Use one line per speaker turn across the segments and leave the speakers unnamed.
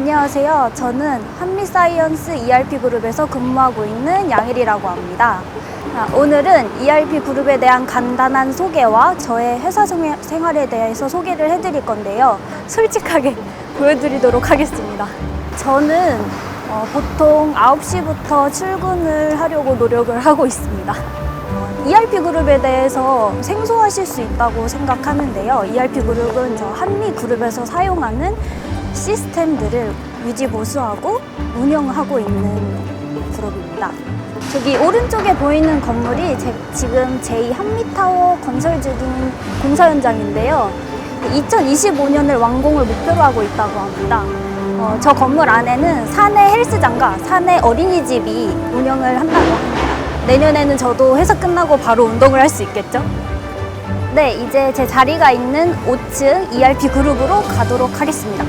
안녕하세요. 저는 한미사이언스 ERP 그룹에서 근무하고 있는 양일이라고 합니다. 아, 오늘은 ERP 그룹에 대한 간단한 소개와 저의 회사 생- 생활에 대해서 소개를 해드릴 건데요. 솔직하게 보여드리도록 하겠습니다. 저는 어, 보통 9시부터 출근을 하려고 노력을 하고 있습니다. ERP 그룹에 대해서 생소하실 수 있다고 생각하는데요. ERP 그룹은 저 한미 그룹에서 사용하는 시스템들을 유지 보수하고 운영하고 있는 그룹입니다. 저기 오른쪽에 보이는 건물이 제- 지금 제2 한미타워 건설 중인 공사 현장인데요. 2025년을 완공을 목표로 하고 있다고 합니다. 어, 저 건물 안에는 사내 헬스장과 사내 어린이집이 운영을 한다고 합니다. 내년에는 저도 회사 끝나고 바로 운동을 할 수 있겠죠? 네, 이제 제 자리가 있는 5층 ERP 그룹으로 가도록 하겠습니다.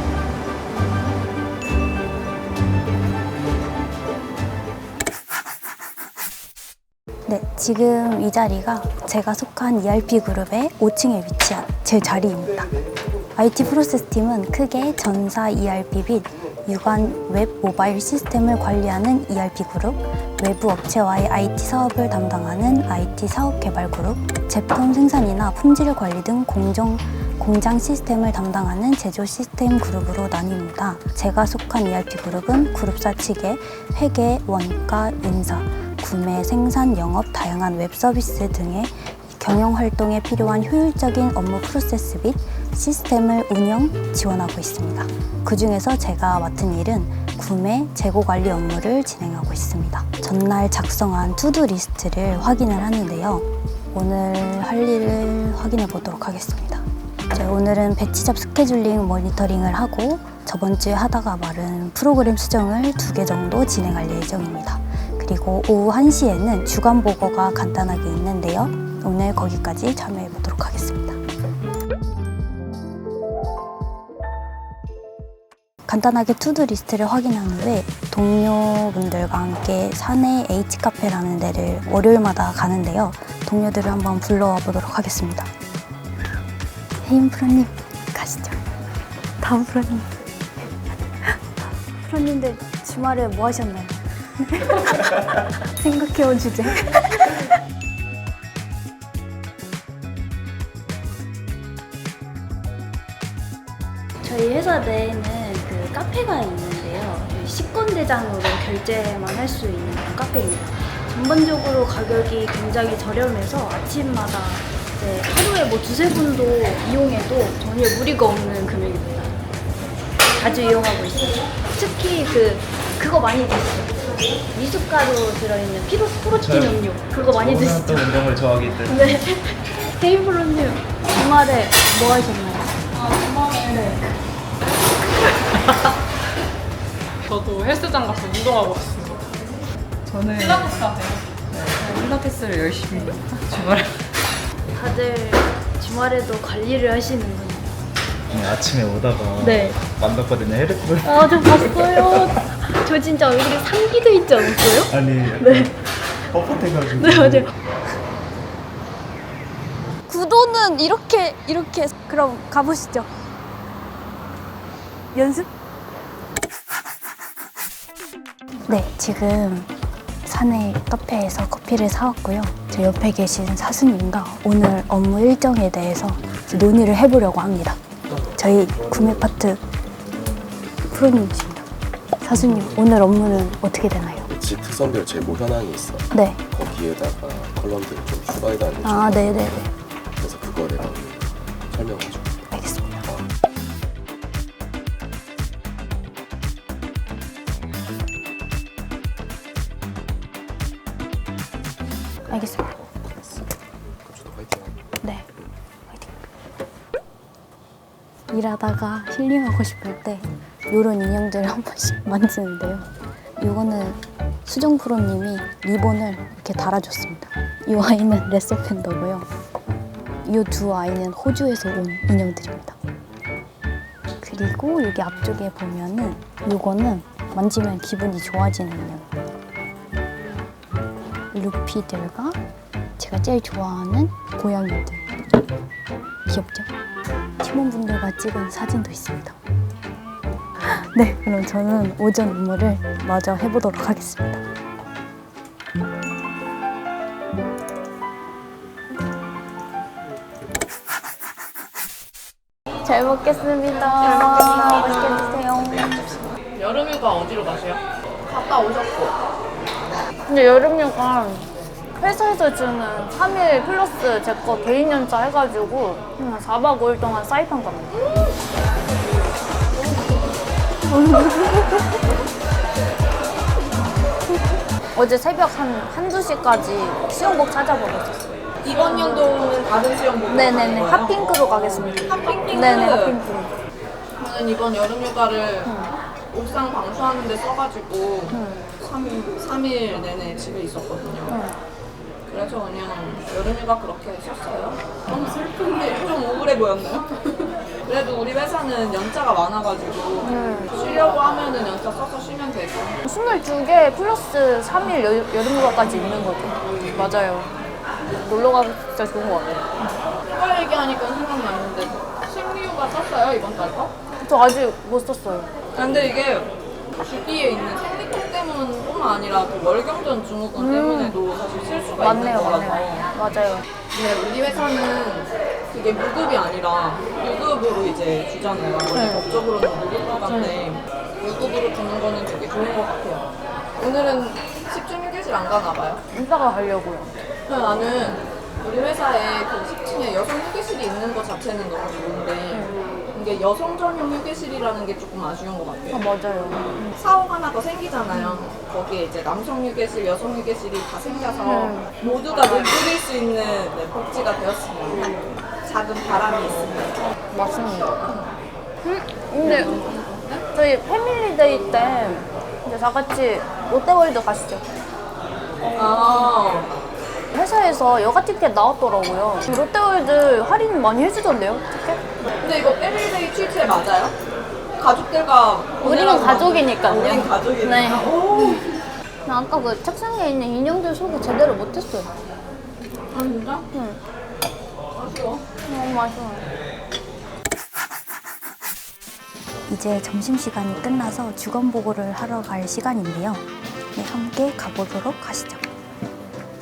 네, 지금 이 자리가 제가 속한 ERP 그룹의 5층에 위치한 제 자리입니다. IT 프로세스 팀은 크게 전사 ERP 및 유관 웹 모바일 시스템을 관리하는 ERP 그룹, 외부 업체와의 IT 사업을 담당하는 IT 사업 개발 그룹, 제품 생산이나 품질 관리 등 공정 공장 시스템을 담당하는 제조 시스템 그룹으로 나뉩니다. 제가 속한 ERP 그룹은 그룹사 측의 회계, 원가, 인사, 구매, 생산, 영업, 다양한 웹 서비스 등의 경영 활동에 필요한 효율적인 업무 프로세스 및 시스템을 운영, 지원하고 있습니다. 그 중에서 제가 맡은 일은 구매, 재고 관리 업무를 진행하고 있습니다. 전날 작성한 투두 리스트를 확인을 하는데요. 오늘 할 일을 확인해 보도록 하겠습니다. 오늘은 배치잡 스케줄링 모니터링을 하고 저번 주에 하다가 마른 프로그램 수정을 두 개 정도 진행할 예정입니다. 그리고 오후 1시에는 주간 보고가 간단하게 있는데요. 오늘 거기까지 참여해 보도록 하겠습니다. 간단하게 투두 리스트를 확인한 후에 동료분들과 함께 사내 H카페라는 데를 월요일마다 가는데요. 동료들을 한번 불러와 보도록 하겠습니다. 혜인 프로님 가시죠. 다음 프로님. 프로님들 주말에 뭐 하셨나요? 생각해온 주제. 저희 회사 내에는 그 카페가 있는데요. 식권대장으로 결제만 할 수 있는 카페입니다. 전반적으로 가격이 굉장히 저렴해서 아침마다 이제 하루에 뭐 두세 분도 이용해도 전혀 무리가 없는 금액입니다. 자주 이용하고 있어요. 특히 그 그거 많이 드시죠. 미숫가루 들어있는 피로 프로틴
저요?
음료 그거 많이
저는
드시죠.
또 운동을 좋아하기 때문에
네. 테이블로님 주말에 뭐 하셨나요? 네.
저도 헬스장 가서 운동하고 왔어요.
저는
필라테스 하세요?
필라테스를 열심히 주말에
다들 주말에도 관리를 하시는군요.
그냥 아침에 오다가
네.
만났거든요 헤르플
아, 저 봤어요. 저 진짜 얼굴에 상기돼 있지 않았어요?
아니
네.
뻣뻣해가지고
네, 맞아요. 구도는 이렇게, 이렇게. 그럼 가보시죠. 연습? 네, 지금 사내 카페에서 커피를 사왔고요. 제 옆에 계신 사수님과 오늘 업무 일정에 대해서 논의를 해보려고 합니다. 저희 구매 파트 프로님이십니다. 사수님, 오늘 업무는 어떻게 되나요?
집 특성별 제보 현황이 있어.
네.
거기에다가 컬럼들을 좀 추가해달라고.
아, 네네네.
그래서 그거 내가 설명해줘.
알겠습니다. 알겠습니다.
저도 화이팅.
네. 화이팅. 일하다가 힐링하고 싶을 때 이런 인형들을 한 번씩 만지는데요. 이거는 수정 프로님이 리본을 이렇게 달아줬습니다. 이 아이는 레서 팬더고요. 이 두 아이는 호주에서 온 인형들입니다. 그리고 여기 앞쪽에 보면은 이거는 만지면 기분이 좋아지는 인형입니다. 루피들과 제가 제일 좋아하는 고양이들. 귀엽죠? 팀원분들과 찍은 사진도 있습니다. 네, 그럼 저는 오전 업무를 마저 해보도록 하겠습니다. 잘 먹겠습니다. 잘 먹겠습니다. 맛있게 드세요.
여름휴가 어디로 가세요? 갔다 오셨고.
근데 여름휴가 회사에서 주는 3일 플러스 제 거 개인 연차 해가지고 한 4박 5일 동안 사이판 갑니다. 어제 새벽 한, 한두 시까지 수영복 찾아보고 있었어요.
이번 연도는 다른 수영복.
네네네. 핫핑크로 가겠습니다.
핫핑크.
네네, 핫핑크로.
저는 이번 여름 휴가를 옥상 방수하는 데 써가지고 삼 3일 내내 집에 있었거든요. 그래서 그냥 여름휴가 그렇게 썼어요. 너무 슬픈데 좀 우울해 보였나요? 그래도 우리 회사는 연차가 많아가지고 쉬려고 하면은 연차 써서 쉬면 되고
22개 플러스 3일 여, 여름휴가까지 있는 거죠. 맞아요. 놀러 가기 진짜 좋은 것 같아요.
휴가 얘기하니까 생각났는데 생리휴가 썼어요 이번 달 거?
저 아직 못 썼어요.
근데 이게 주기에 있는 생리통 때문뿐만 아니라 그 월경전 증후군 때문에도 사실 실수가
음. 맞네요,
있는 거라서
맞네요. 맞아요.
근데 우리 회사는 그게 무급이 아니라 유급으로 이제 주잖아요. 원래
네.
법적으로는 무급휴가인데 유급으로 주는 거는 되게 좋은 것 같아요. 오늘은 10중 휴게실 안 가나 봐요.
이따가 가려고요.
나는 우리 회사에 그 10층에 여성 휴게실이 있는 것 자체는 너무 좋은데 이게 여성 전용 휴게실이라는 게 조금 아쉬운 것 같아요.
아, 맞아요.
사옥 하나 더 생기잖아요. 거기에 이제 남성 휴게실, 여성 휴게실이 다 생겨서
음.
모두가 누릴 수 있는 네, 복지가 되었으면 작은 바람이 있습니다.
맞습니다. 음, 근데 저희 패밀리데이 때 이제 다 같이 롯데월드 가시죠.
아,
회사에서 여가 티켓 나왔더라고요. 롯데월드 할인 많이 해주던데요, 티켓?
근데 이거 패밀리데이 출제 맞아요? 가족들과
우리는
보내라고
가족이니까요.
우린 가족이니까.
네.
오,
나 아까 그 책상에 있는 인형들 소개 제대로 못했어요.
아 진짜?
응. 너무 아쉬워요. 이제 점심시간이 끝나서 주간 보고를 하러 갈 시간인데요. 네, 함께 가보도록 하시죠.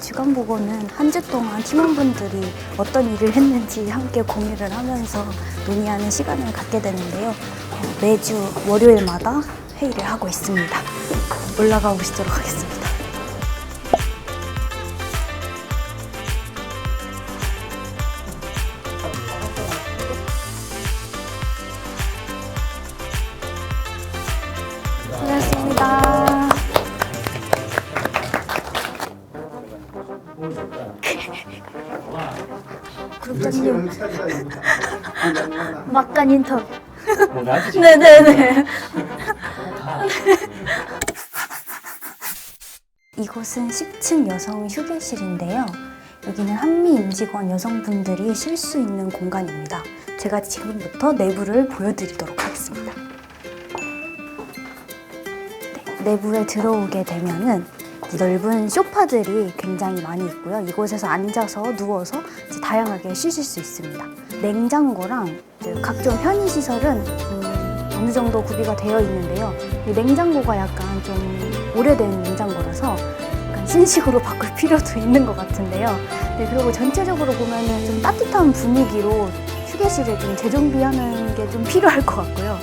주간 보고는 한 주 동안 팀원분들이 어떤 일을 했는지 함께 공유를 하면서 논의하는 시간을 갖게 되는데요. 어, 매주 월요일마다 회의를 하고 있습니다. 올라가 보시도록 하겠습니다. 구독자님 막간 인터뷰. 네네네. 이곳은 10층 여성 휴게실인데요. 여기는 한미 임직원 여성분들이 쉴 수 있는 공간입니다. 제가 지금부터 내부를 보여드리도록 하겠습니다. 네, 내부에 들어오게 되면은 넓은 소파들이 굉장히 많이 있고요. 이곳에서 앉아서 누워서 다양하게 쉬실 수 있습니다. 냉장고랑 각종 편의 시설은 음, 어느 정도 구비가 되어 있는데요. 이 냉장고가 약간 좀 오래된 냉장고라서 약간 신식으로 바꿀 필요도 있는 것 같은데요. 네, 그리고 전체적으로 보면은 좀 따뜻한 분위기로 휴게실을 좀 재정비하는 게 좀 필요할 것 같고요.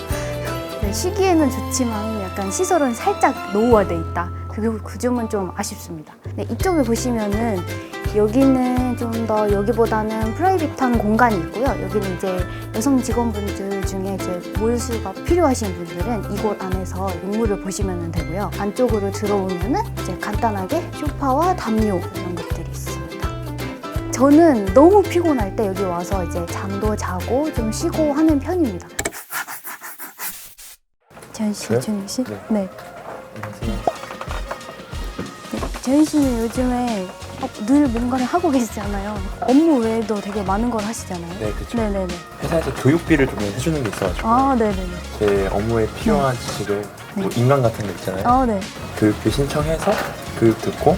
네, 쉬기에는 좋지만 약간 시설은 살짝 노후화돼 있다. 그, 그 점은 좀 아쉽습니다. 네, 이쪽에 보시면은 여기는 좀 더 여기보다는 프라이빗한 공간이 있고요. 여기는 이제 여성 직원분들 중에 이제 모유수가 필요하신 분들은 이곳 안에서 용무를 보시면 되고요. 안쪽으로 들어오면은 이제 간단하게 소파와 담요 이런 것들이 있습니다. 저는 너무 피곤할 때 여기 와서 이제 잠도 자고 좀 쉬고 하는 편입니다. 재현 씨,
저요?
준희 씨,
네.
네. 재현 씨는 요즘에 어, 늘 뭔가를 하고 계시잖아요. 업무 외에도 되게 많은 걸 하시잖아요.
네, 그쵸.
네네네.
회사에서 교육비를 좀 해주는 게 있어가지고
아, 네네네.
제 업무에 필요한 지식을 뭐
네.
인강 같은 거 있잖아요.
아, 네.
교육비 신청해서 교육 듣고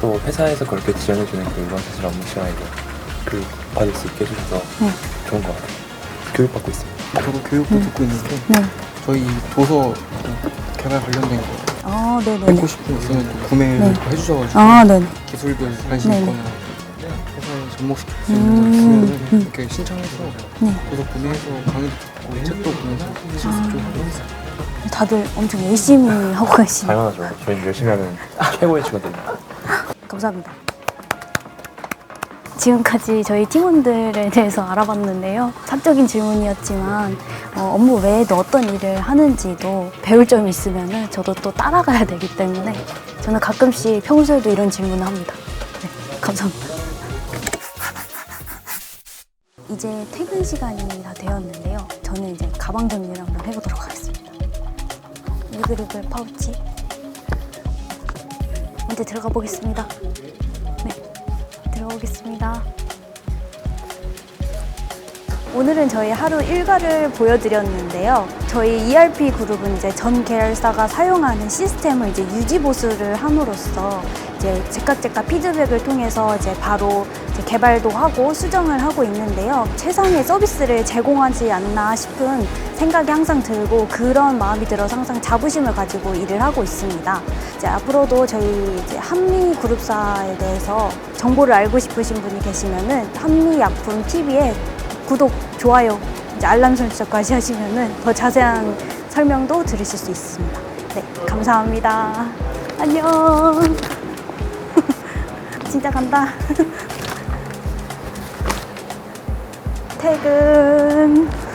또 회사에서 그렇게 지원해주는 그 의원사실 업무 시간에도 교육 받을 수 있게 해주셔서
네.
좋은 것 같아요. 교육 받고 있습니다.
저도 교육도 듣고 있는데
네.
저희 도서 개발 관련된 거
아,
읽고
네네네.
싶은 거 있으면 또 구매를
네.
또 해주셔가지고
아, 네네.
기술들 관심
네네.
있거나 회사에 수
음, 음.
이렇게 신청해서
네.
도서 구매해서 강의도 듣고 책도 보면서 실습 좀 하고
다들 엄청 열심히 하고 계시네요.
당연하죠. 저희는 열심히 하는 최고의 직원들입니다.
감사합니다. 지금까지 저희 팀원들에 대해서 알아봤는데요. 사적인 질문이었지만 어, 업무 외에도 어떤 일을 하는지도 배울 점이 있으면 저도 또 따라가야 되기 때문에 저는 가끔씩 평소에도 이런 질문을 합니다. 네, 감사합니다. 이제 퇴근 시간이 다 되었는데요. 저는 이제 가방 정리를 한번 해보도록 하겠습니다. 유그르글 파우치 먼저 들어가 보겠습니다. 네, 들어오겠습니다. 오늘은 저희 하루 일과를 보여드렸는데요. 저희 ERP 그룹은 이제 전 계열사가 사용하는 시스템을 이제 유지 보수를 함으로써 이제 즉각 즉각 피드백을 통해서 이제 바로 이제 개발도 하고 수정을 하고 있는데요. 최상의 서비스를 제공하지 않나 싶은 생각이 항상 들고 그런 마음이 들어서 항상 자부심을 가지고 일을 하고 있습니다. 이제 앞으로도 저희 이제 한미 그룹사에 대해서 정보를 알고 싶으신 분이 계시면은 한미 약품 TV에 구독, 좋아요, 이제 알람 설정까지 하시면은 더 자세한 설명도 들으실 수 있습니다. 네, 감사합니다. 안녕. 진짜 간다. 퇴근.